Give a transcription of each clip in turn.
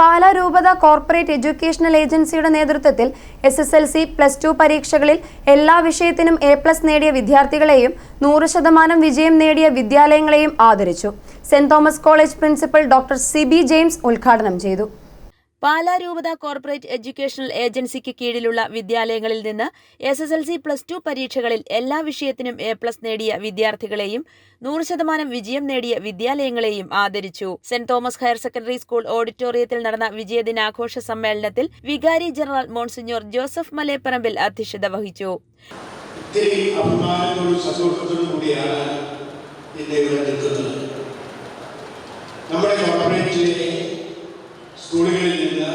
പാലാ രൂപത corporate educational ഏജൻസിയുടെ നേതൃത്വത്തിൽ S S L C plus two പരീക്ഷകളിൽ എല്ലാ വിഷയത്തിനും എ പ്ലസ് നേടിയ വിദ്യാർത്ഥികളെയും നൂറ് ശതമാനം വിജയം നേടിയ വിദ്യാലയങ്ങളെയും ആദരിച്ചു. Saint Thomas college principal doctor Sibi James ഉദ്ഘാടനം ചെയ്തു. പാലാ രൂപത കോർപ്പറേറ്റ് എഡ്യൂക്കേഷണൽ ഏജൻസിക്ക് കീഴിലുള്ള വിദ്യാലയങ്ങളിൽ നിന്ന് S S L C plus two പരീക്ഷകളിൽ എല്ലാ വിഷയത്തിനും എ പ്ലസ് നേടിയ വിദ്യാർത്ഥികളെയും നൂറ് ശതമാനം വിജയം നേടിയ വിദ്യാലയങ്ങളെയും ആദരിച്ചു. Saint Thomas higher secondary school ഓഡിറ്റോറിയത്തിൽ നടന്ന വിജയദിനാഘോഷ സമ്മേളനത്തിൽ വികാരി ജനറൽ മോൺസിഞ്ഞോർ ജോസഫ് മലേപ്പറമ്പിൽ അധ്യക്ഷത വഹിച്ചു. നമ്മുടെ കോർപ്പറേറ്റിലെ സ്കൂളുകളിൽ നിന്ന്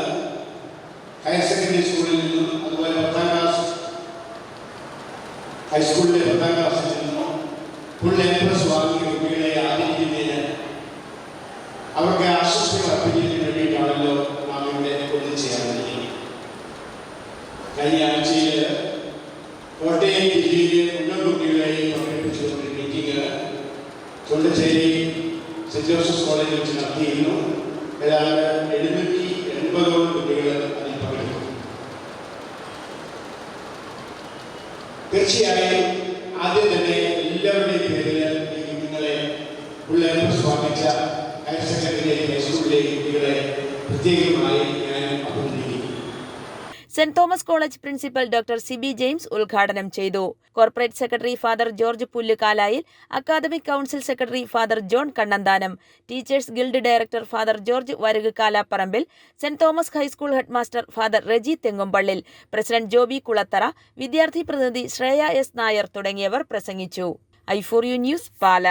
ഹയർ സെക്കൻഡറി സ്കൂളിൽ നിന്നും അതുപോലെ പത്താം ക്ലാസ് ഹൈസ്കൂളിലെ പത്താം ക്ലാസ്സിൽ നിന്നും ഫുൾ എ പ്ലസ് വാങ്ങിയ കുട്ടികളെ ആദരിക്കുന്നതിന് അവർക്ക് ആശംസകൾ അർപ്പിക്കുന്നതിന് വേണ്ടിയിട്ടാണല്ലോ നാം ഇവിടെ ഒന്നിച്ചേർന്നിരിക്കുന്നത് കഴിഞ്ഞ ആഴ്ചയിൽ കോട്ടയം ജില്ലയിലെ മുഴുവൻ കുട്ടികളെയും പങ്കെടുപ്പിച്ചുകൊണ്ട് മീറ്റിംഗ് തൊണ്ടശ്ശേരി സെന്റ് ജോസഫ് കോളേജിൽ വെച്ച് നടത്തിയിരുന്നു. ഏതാണ്ട് എഴുന്നൂറ്റി എൺപതോളം കുട്ടികൾ അതിൽ പങ്കെടുത്തു തീർച്ചയായും ആദ്യം തന്നെ എല്ലാവരുടെയും പേരിൽ കുഞ്ഞുങ്ങളെ പിള്ളേരെ സ്വാഗതിച്ച ഹയർ സെക്കൻഡറി ഹൈസ്കൂളിലെ കുട്ടികളെ പ്രത്യേകമായി ഞാൻ അഭിനന്ദിക്കുന്നു. Saint Thomas college principal doctor Sibi James ഉദ്ഘാടനം ചെയ്തു. Corporate secretary father George Pullukalayil academic council secretary father John Kannanthanam teachers guild director father George Varak Kalapparambil Saint Thomas high school headmaster father Reji Thengumpallil president Joby Kulathara വിദ്യാർത്ഥി പ്രതിനിധി Shreya S Nair തുടങ്ങിയവർ പ്രസംഗിച്ചു. I four U news Pala.